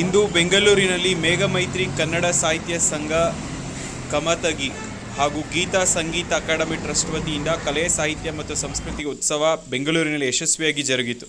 ಇಂದು ಬೆಂಗಳೂರಿನಲ್ಲಿ ಮೇಘಮೈತ್ರಿ ಕನ್ನಡ ಸಾಹಿತ್ಯ ಸಂಘ ಕಮತಗಿ ಹಾಗೂ ಗೀತಾ ಸಂಗೀತ ಅಕಾಡೆಮಿ ಟ್ರಸ್ಟ್ ವತಿಯಿಂದ ಕಲೆ, ಸಾಹಿತ್ಯ ಮತ್ತು ಸಂಸ್ಕೃತಿ ಉತ್ಸವ ಬೆಂಗಳೂರಿನಲ್ಲಿ ಯಶಸ್ವಿಯಾಗಿ ಜರುಗಿತು.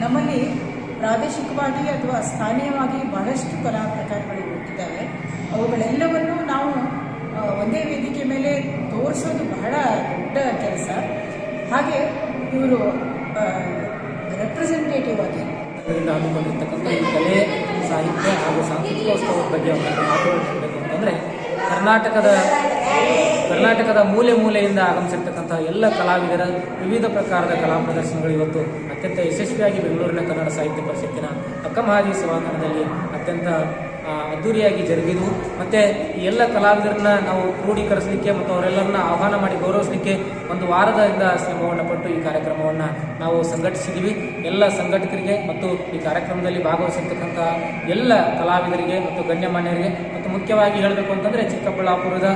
ನಮ್ಮಲ್ಲಿ ಪ್ರಾದೇಶಿಕವಾಗಿ ಅಥವಾ ಸ್ಥಾನೀಯವಾಗಿ ಬಹಳಷ್ಟು ಕಲಾ ಪ್ರಕಾರಗಳು ಹುಟ್ಟಿದ್ದಾವೆ ಅವುಗಳೆಲ್ಲವನ್ನು ನಾವು ಒಂದೇ ವೇದಿಕೆ ಮೇಲೆ ತೋರಿಸೋದು ಬಹಳ ದೊಡ್ಡ ಕೆಲಸ. ಹಾಗೆ ಇವರು ರೆಪ್ರೆಸೆಂಟೇಟಿವ್ ಆಗಿ ಈ ಕಲೆ, ಸಾಹಿತ್ಯ ಹಾಗೂ ಸಾಂಸ್ಕೃತಿಕೋತ್ಸವದ ಬಗ್ಗೆ ಮಾತಾಡಬೇಕು ಅಂತಂದರೆ ಕರ್ನಾಟಕದ ಕರ್ನಾಟಕದ ಮೂಲೆ ಮೂಲೆಯಿಂದ ಆಗಮಿಸಿರ್ತಕ್ಕಂಥ ಎಲ್ಲ ಕಲಾವಿದರ ವಿವಿಧ ಪ್ರಕಾರದ ಕಲಾ ಪ್ರದರ್ಶನಗಳು ಇವತ್ತು ಅತ್ಯಂತ ಯಶಸ್ವಿಯಾಗಿ ಬೆಂಗಳೂರಿನ ಕನ್ನಡ ಸಾಹಿತ್ಯ ಪರಿಷತ್ತಿನ ಅಕ್ಕಮಹಾದಿ ಸಭಾಂಗಣದಲ್ಲಿ ಅತ್ಯಂತ ಅದ್ದೂರಿಯಾಗಿ ಜರುಗಿದವು. ಮತ್ತು ಈ ಎಲ್ಲ ಕಲಾವಿದರನ್ನ ನಾವು ಕ್ರೋಢೀಕರಿಸಲಿಕ್ಕೆ ಮತ್ತು ಅವರೆಲ್ಲರನ್ನ ಆಹ್ವಾನ ಮಾಡಿ ಗೌರವಿಸಲಿಕ್ಕೆ ಒಂದು ವಾರದಿಂದ ಶ್ರಮವನ್ನು ಪಟ್ಟು ಈ ಕಾರ್ಯಕ್ರಮವನ್ನು ನಾವು ಸಂಘಟಿಸಿದ್ದೀವಿ ಎಲ್ಲ ಸಂಘಟಕರಿಗೆ ಮತ್ತು ಈ ಕಾರ್ಯಕ್ರಮದಲ್ಲಿ ಭಾಗವಹಿಸಿರ್ತಕ್ಕಂಥ ಎಲ್ಲ ಕಲಾವಿದರಿಗೆ ಮತ್ತು ಗಣ್ಯಮಾನ್ಯರಿಗೆ ಮುಖ್ಯವಾಗಿ ಹೇಳಬೇಕು ಅಂತಂದರೆ ಚಿಕ್ಕಬಳ್ಳಾಪುರದ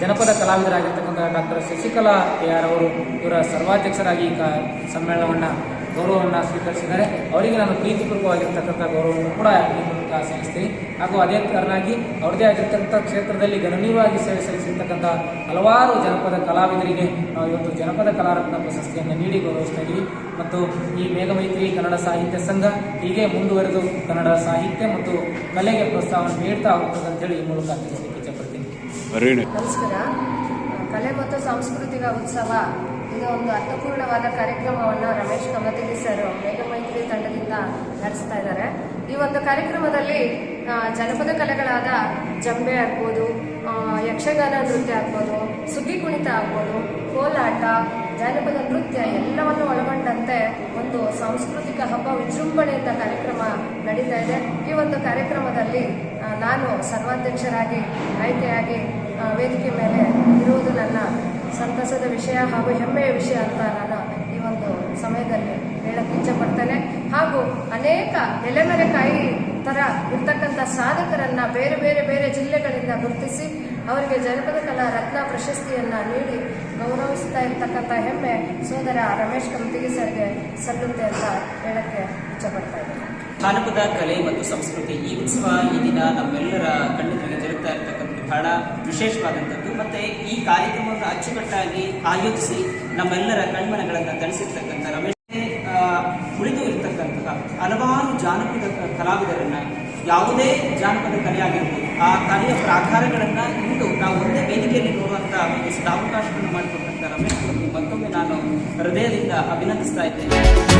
ಜನಪದ ಕಲಾವಿದರಾಗಿರ್ತಕ್ಕಂಥ ಡಾಕ್ಟರ್ ಶಶಿಕಲಾ ಕೆ ಆರ್ ಅವರು ಇವರ ಸರ್ವಾಧ್ಯಕ್ಷರಾಗಿ ಈ ಕಾ, ಸಮ್ಮೇಳನವನ್ನು ಗೌರವವನ್ನು ಸ್ವೀಕರಿಸಿದ್ದಾರೆ. ಅವರಿಗೆ ನಾನು ಪ್ರೀತಿಪೂರ್ವವಾಗಿರ್ತಕ್ಕಂಥ ಗೌರವವನ್ನು ಕೂಡ ಈ ಮೂಲಕ ಸಲ್ಲಿಸ್ತೀನಿ ಹಾಗೂ ಅದೇ ಕಾರಣವಾಗಿ ಅವ್ರದೇ ಆಗಿರ್ತಕ್ಕಂಥ ಕ್ಷೇತ್ರದಲ್ಲಿ ಗಣನೀಯವಾಗಿ ಸೇವೆ ಸಲ್ಲಿಸಿರ್ತಕ್ಕಂಥ ಹಲವಾರು ಜನಪದ ಕಲಾವಿದರಿಗೆ ನಾವು ಇವತ್ತು ಜನಪದ ಕಲಾರತ್ನ ಪ್ರಶಸ್ತಿಯನ್ನು ನೀಡಿ ಗೌರವಿಸ್ತಾ ಇದ್ದೀವಿ. ಮತ್ತು ಈ ಮೇಘಮೈತ್ರಿ ಕನ್ನಡ ಸಾಹಿತ್ಯ ಸಂಘ ಹೀಗೆ ಮುಂದುವರೆದು ಕನ್ನಡ ಸಾಹಿತ್ಯ ಮತ್ತು ಕಲೆಗೆ ಪ್ರೋತ್ಸಾಹವನ್ನು ನೀಡ್ತಾ ಹೋಗ್ತದೆ ಅಂತೇಳಿ ಈ ಮೂಲಕ ತಿಳಿಸಲಿಕ್ಕೆ ಇಚ್ಛಪಡ್ತೀನಿ. ನಮಸ್ಕಾರ. ಕಲೆ ಮತ್ತು ಸಾಂಸ್ಕೃತಿಕ ಉತ್ಸವ ಇದು ಒಂದು ಅರ್ಥಪೂರ್ಣವಾದ ಕಾರ್ಯಕ್ರಮವನ್ನು ರಮೇಶ್ ಕಮತಿಗಿ ಸರ್ ಮೇಘಮೈತ್ರಿ ತಂಡದಿಂದ ನಡೆಸ್ತಾ ಇದ್ದಾರೆ. ಈ ಒಂದು ಕಾರ್ಯಕ್ರಮದಲ್ಲಿ ಜನಪದ ಕಲೆಗಳಾದ ಜಂಬೆ ಆಗ್ಬೋದು ಯಕ್ಷಗಾನ ನೃತ್ಯ ಆಗ್ಬೋದು, ಸುಗ್ಗಿ ಕುಣಿತ ಆಗ್ಬೋದು, ಕೋಲಾಟ, ಜಾನಪದ ನೃತ್ಯ ಎಲ್ಲವನ್ನು ಒಳಗೊಂಡಂತೆ ಒಂದು ಸಾಂಸ್ಕೃತಿಕ ಹಬ್ಬ ವಿಜೃಂಭಣೆಯಿಂದ ಕಾರ್ಯಕ್ರಮ ನಡೀತಾ ಇದೆ. ಈ ಒಂದು ಕಾರ್ಯಕ್ರಮದಲ್ಲಿ ನಾನು ಸರ್ವಾಧ್ಯಕ್ಷರಾಗಿ, ಆಯ್ಕೆಯಾಗಿ ವೇದಿಕೆ ಮೇಲೆ ಇರುವುದು ನನ್ನ ಸಂತಸದ ವಿಷಯ ಹಾಗೂ ಹೆಮ್ಮೆಯ ವಿಷಯ ಅಂತ ನಾನು ಒಂದು ಸಮಯದಲ್ಲಿ ಹೇಳಕ್ಕೆ ಇಚ್ಛಪಡ್ತೇನೆ ಹಾಗೂ ಅನೇಕ ಎಲೆಮೆರೆಕಾಯಿ ಥರ ಇರ್ತಕ್ಕಂಥ ಸಾಧಕರನ್ನ ಬೇರೆ ಬೇರೆ ಬೇರೆ ಜಿಲ್ಲೆಗಳಿಂದ ಗುರುತಿಸಿ ಅವರಿಗೆ ಜನಪದ ಕಲಾ ರತ್ನ ಪ್ರಶಸ್ತಿಯನ್ನ ನೀಡಿ ಗೌರವಿಸ್ತಾ ಇರ್ತಕ್ಕಂಥ ಹೆಮ್ಮೆ ಸೋದರ ರಮೇಶ್ ಕಮತಿಗಿ ಸರ್ಗೆ ಸಲ್ಲುತ್ತೆ ಅಂತ ಹೇಳಕ್ಕೆ ಇಚ್ಛಪಡ್ತಾ ಇದ್ದೇನೆ. ಜಾನಪದ ಕಲೆ ಮತ್ತು ಸಂಸ್ಕೃತಿ ಈ ಉತ್ಸವ ಈ ದಿನ ನಮ್ಮೆಲ್ಲರ ಕಣ್ಣಿಗೆ ಜರುಗ್ತಾ ಇರತಕ್ಕಂಥದ್ದು ಬಹಳ ವಿಶೇಷವಾದಂಥದ್ದು. ಮತ್ತು ಈ ಕಾರ್ಯಕ್ರಮವನ್ನು ಅಚ್ಚುಕಟ್ಟಾಗಿ ಆಯೋಜಿಸಿ ನಮ್ಮೆಲ್ಲರ ಕಣ್ಮನಗಳನ್ನು ತಣಿಸಿರ್ತಕ್ಕಂಥ ರಮೇಶ್ ಉಳಿದು ಇರತಕ್ಕಂತಹ ಹಲವಾರು ಜಾನಪದ ಕಲಾವಿದರನ್ನು ಯಾವುದೇ ಜಾನಪದ ಕಲೆ ಆಗಿರ್ಬೋದು ಆ ಕಲೆಯ ಪ್ರಾಕಾರಗಳನ್ನು ಇಂದು ನಾವು ಒಂದೇ ವೇದಿಕೆಯಲ್ಲಿ ನೋಡುವಂಥ ಒಂದು ಸದಾವಕಾಶವನ್ನು ಮಾಡಿಕೊಟ್ಟಂಥ ರಮೇಶ್ ಮತ್ತೊಮ್ಮೆ ನಾನು ಹೃದಯದಿಂದ ಅಭಿನಂದಿಸ್ತಾ ಇದ್ದೇನೆ.